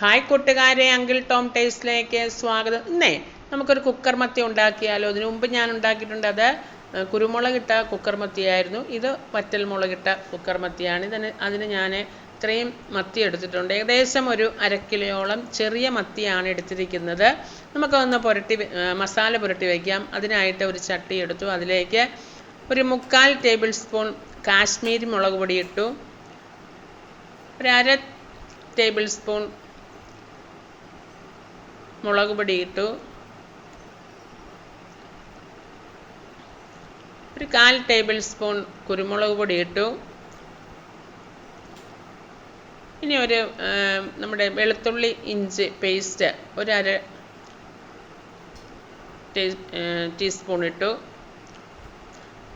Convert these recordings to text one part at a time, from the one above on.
Hi കൂട്ടുകാരെ. Uncle Tom ടേസ്റ്റിലേക്ക് സ്വാഗതം. ഇന്നേ നമുക്കൊരു കുക്കർ മത്തി ഉണ്ടാക്കിയാലോ? അതിനു മുമ്പ് ഞാൻ ഉണ്ടാക്കിയിട്ടുണ്ട് അത് കുരുമുളകിട്ട കുക്കർ മത്തിയായിരുന്നു. ഇത് വറ്റൽ മുളകിട്ട കുക്കർ മത്തിയാണ്. ഇതിന് അതിന് ഞാൻ ഇത്രയും മത്തി എടുത്തിട്ടുണ്ട്. ഏകദേശം ഒരു അര കിലോയോളം ചെറിയ മത്തിയാണ് എടുത്തിരിക്കുന്നത്. നമുക്കൊന്ന് പുരട്ടി മസാല പുരട്ടി വയ്ക്കാം അതിനായിട്ട് ഒരു ചട്ടി എടുത്തു. അതിലേക്ക് ഒരു മുക്കാൽ ടേബിൾ സ്പൂൺ കാശ്മീരി മുളക് പൊടി ഇട്ടു. ഒരു അര ടേബിൾ സ്പൂൺ മുളക് പൊടി ഇട്ടു. ഒരു കാൽ ടേബിൾ സ്പൂൺ കുരുമുളക് പൊടി ഇട്ടു. ഇനി ഒരു നമ്മുടെ വെളുത്തുള്ളി ഇഞ്ചി പേസ്റ്റ് ഒരു അര ടീ- ടീസ്പൂൺ ഇട്ടു.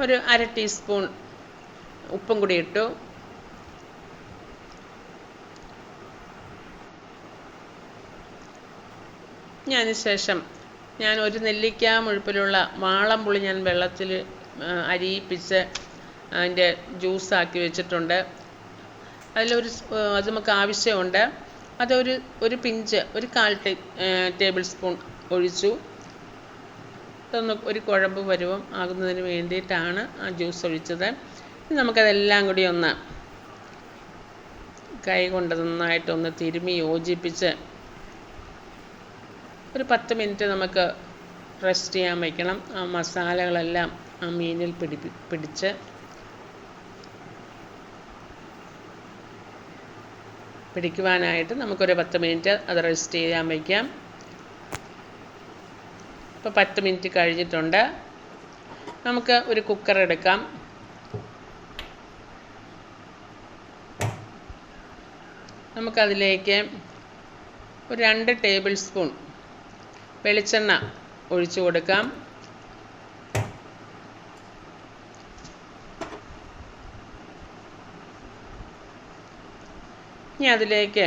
ഒരു അര ടീസ്പൂൺ ഉപ്പും കൂടി ഇട്ടു. അതിന് ശേഷം ഞാൻ ഒരു നെല്ലിക്ക മുഴുപ്പിലുള്ള വാളം പുളി ഞാൻ വെള്ളത്തിൽ അരിയിപ്പിച്ച് അതിന്റെ ജ്യൂസാക്കി വെച്ചിട്ടുണ്ട്. അതിലൊരു അത് നമുക്ക് ആവശ്യമുണ്ട്. അതൊരു ഒരു പിഞ്ച് ഒരു കാൽ ടേ ടേബിൾ സ്പൂൺ ഒഴിച്ചു. ഇതൊന്ന് ഒരു കുഴമ്പ് പരുവം ആകുന്നതിന് വേണ്ടിയിട്ടാണ് ആ ജ്യൂസ് ഒഴിച്ചത്. നമുക്കതെല്ലാം കൂടി ഒന്ന് കൈ കൊണ്ട് നന്നായിട്ടൊന്ന് തിരുമ്മി യോജിപ്പിച്ച് ഒരു പത്ത് മിനിറ്റ് നമുക്ക് റെസ്റ്റ് ചെയ്യാൻ വയ്ക്കണം ആ മസാലകളെല്ലാം ആ മീനിൽ പിടി പിടിച്ച്. പിടിക്കുവാനായിട്ട് നമുക്കൊരു പത്ത് മിനിറ്റ് അത് റെസ്റ്റ് ചെയ്യാൻ വയ്ക്കാം ഇപ്പോൾ പത്ത് മിനിറ്റ് കഴിഞ്ഞിട്ടുണ്ട്. നമുക്ക് ഒരു കുക്കർ എടുക്കാം. നമുക്കതിലേക്ക് ഒരു രണ്ട് ടേബിൾ സ്പൂൺ വെളിച്ചെണ്ണ ഒഴിച്ചു കൊടുക്കാം. ഇനി അതിലേക്ക്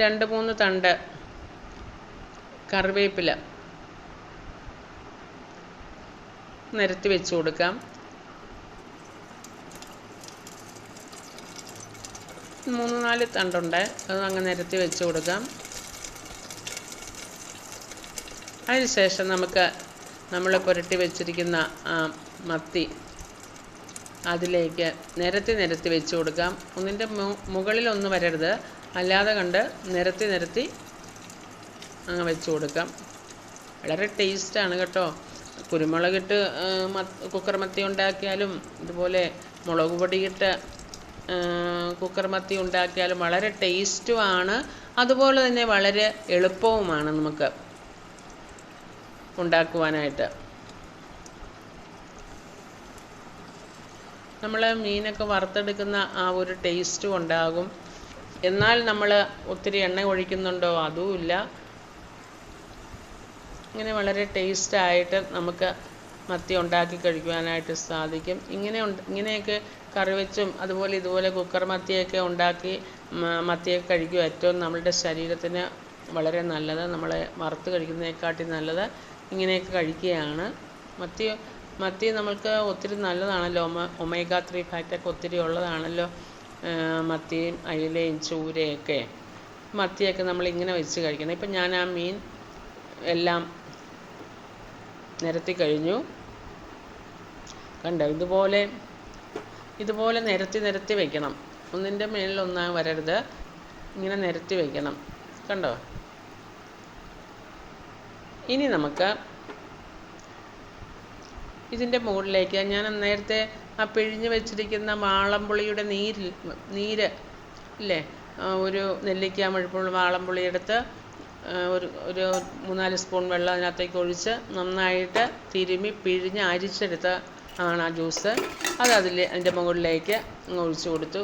രണ്ട് മൂന്ന് തണ്ട് കറിവേപ്പില നിരത്തി വെച്ച് കൊടുക്കാം. മൂന്ന് നാല് തണ്ടുണ്ട്. അത് അങ്ങ് നിരത്തി വെച്ച് കൊടുക്കാം. അതിനുശേഷം നമുക്ക് നമ്മൾ പുരട്ടി വെച്ചിരിക്കുന്ന മത്തി അതിലേക്ക് നിരത്തി നിരത്തി വെച്ച് കൊടുക്കാം. ഒന്നിന്റെ മുകളിൽ ഒന്ന് വരരുത്. അല്ലാതെ കണ്ട് നിരത്തി നിരത്തി അങ്ങ് വെച്ച് കൊടുക്കാം. വളരെ ടേസ്റ്റാണ് കേട്ടോ. കുരുമുളകിട്ട് കുക്കർ മത്തി ഉണ്ടാക്കിയാലും ഇതുപോലെ മുളക് പൊടിയിട്ട് കുക്കർ മത്തി ഉണ്ടാക്കിയാലും വളരെ ടേസ്റ്റുമാണ് അതുപോലെ തന്നെ വളരെ എളുപ്പവുമാണ് നമുക്ക്. ഉണ്ടാക്കുവാനായിട്ട്. നമ്മൾ മീനൊക്കെ വറുത്തെടുക്കുന്ന ആ ഒരു ടേസ്റ്റും ഉണ്ടാകും. എന്നാൽ നമ്മൾ ഒത്തിരി എണ്ണ ഒഴിക്കുന്നുണ്ടോ? അതുമില്ല ഇങ്ങനെ വളരെ ടേസ്റ്റായിട്ട് നമുക്ക് മത്തി ഉണ്ടാക്കി കഴിക്കുവാനായിട്ട് സാധിക്കും. ഇങ്ങനെ ഇങ്ങനെയൊക്കെ കറി വെച്ചും അതുപോലെ ഇതുപോലെ കുക്കർ മത്തിയൊക്കെ ഉണ്ടാക്കി മത്തിയൊക്കെ കഴിക്കുക ഏറ്റവും നമ്മളുടെ ശരീരത്തിന് വളരെ നല്ലത്. നമ്മളെ വറുത്ത് കഴിക്കുന്നതിനെക്കാട്ടി നല്ലത്. ഇങ്ങനെയൊക്കെ കഴിക്കുകയാണ്. മത്തി മത്തി നമ്മൾക്ക് ഒത്തിരി നല്ലതാണല്ലോ. ഒമ ഒമേഗ ത്രീ ഫാറ്റൊക്കെ ഒത്തിരി ഉള്ളതാണല്ലോ മത്തിയും അയിലയും ചൂരയൊക്കെ. മത്തിയൊക്കെ നമ്മൾ ഇങ്ങനെ വെച്ച് കഴിക്കണം ഇപ്പം ഞാൻ ആ മീൻ എല്ലാം നിരത്തി കഴിഞ്ഞു. കണ്ടോ? ഇതുപോലെ ഇതുപോലെ നിരത്തി നിരത്തി വെക്കണം. ഒന്നിന്റെ മേളിൽ ഒന്നാ വരരുത്. ഇങ്ങനെ നിരത്തി വെക്കണം. കണ്ടോ? ഇനി നമുക്ക് ഇതിന്റെ മുകളിലേക്ക് ഞാൻ നേരത്തെ ആ പിഴിഞ്ഞ് വെച്ചിരിക്കുന്ന വാളംപുളിയുടെ നീരിൽ നീര് ഇല്ലേ? ഒരു നെല്ലിക്ക മുഴുപ്പുള്ള വാളംപുളി എടുത്ത് ഒരു ഒരു മൂന്നാൽ സ്പൂൺ വെള്ളം അതിനകത്തേക്ക് ഒഴിച്ച് നന്നായിട്ട് തിരുമ്മി പിഴിഞ്ഞ് അരിച്ചെടുത്ത ആണ് ആ ജ്യൂസ്. അത് അതിൽ അതിന്റെ മുകളിലേക്ക് ഒഴിച്ച് കൊടുത്തു.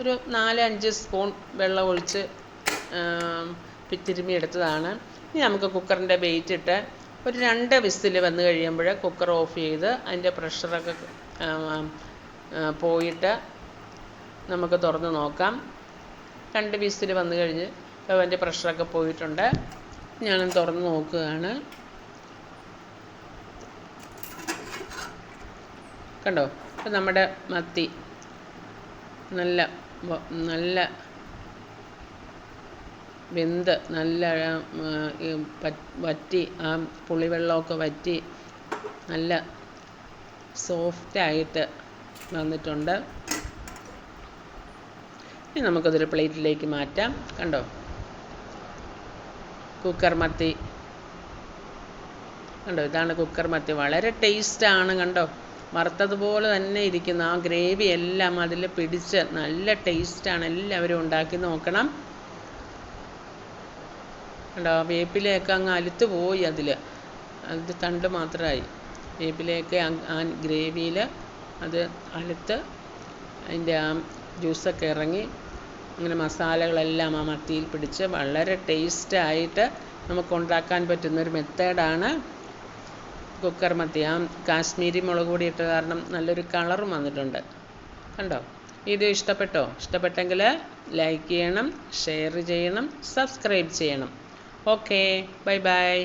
ഒരു നാല് അഞ്ച് സ്പൂൺ വെള്ളം ഒഴിച്ച് തിരുമി എടുത്തതാണ്. ഇനി നമുക്ക് കുക്കറിന്റെ വെയിറ്റ് ഇട്ട് ഒരു രണ്ട് വിസിൽ വന്നു കഴിയുമ്പോൾ കുക്കർ ഓഫ് ചെയ്ത് അതിന്റെ പ്രഷറൊക്കെ പോയിട്ട് നമുക്ക് തുറന്ന് നോക്കാം. രണ്ട് വിസിൽ വന്നു കഴിഞ്ഞ് അതിന്റെ പ്രഷറൊക്കെ പോയിട്ടുണ്ട്. ഞാൻ തുറന്ന് നോക്കുകയാണ്. കണ്ടോ? ഇപ്പം നമ്മുടെ മത്തി. നല്ല നല്ല വെന്ത് നല്ല വറ്റി ആ പുളിവെള്ളമൊക്കെ വറ്റി നല്ല സോഫ്റ്റായിട്ട് വന്നിട്ടുണ്ട്. ഇനി നമുക്കതൊരു പ്ലേറ്റിലേക്ക് മാറ്റാം. കണ്ടോ? കുക്കർ മത്തി. കണ്ടോ? ഇതാണ് കുക്കർ മത്തി. വളരെ ടേസ്റ്റാണ് കണ്ടോ? വറുത്തതുപോലെ തന്നെ ഇരിക്കുന്നു. ആ ഗ്രേവി എല്ലാം അതിൽ പിടിച്ച് നല്ല ടേസ്റ്റാണ്. എല്ലാവരും ഉണ്ടാക്കി നോക്കണം. കണ്ടോ? വേപ്പിലയൊക്കെ അങ്ങ് അലുത്ത് പോയി അതിൽ അത് തണ്ട് മാത്രമായി വേപ്പിലയൊക്കെ ആ ഗ്രേവിയിൽ അത് അലുത്ത് അതിന്റെ ആ ജ്യൂസൊക്കെ ഇറങ്ങി അങ്ങനെ മസാലകളെല്ലാം ആ മത്തിയിൽ പിടിച്ച് വളരെ ടേസ്റ്റായിട്ട് നമുക്ക് ഉണ്ടാക്കാൻ പറ്റുന്ന ഒരു മെത്തേഡാണ് കുക്കർ മത്തി. ആ കാശ്മീരി മുളക് പൊടി ഇട്ട കാരണം നല്ലൊരു കളറും വന്നിട്ടുണ്ട്. കണ്ടോ? ഇത് ഇഷ്ടപ്പെട്ടോ? ഇഷ്ടപ്പെട്ടെങ്കിൽ ലൈക്ക് ചെയ്യണം ഷെയർ ചെയ്യണം സബ്സ്ക്രൈബ് ചെയ്യണം. Okay, bye bye.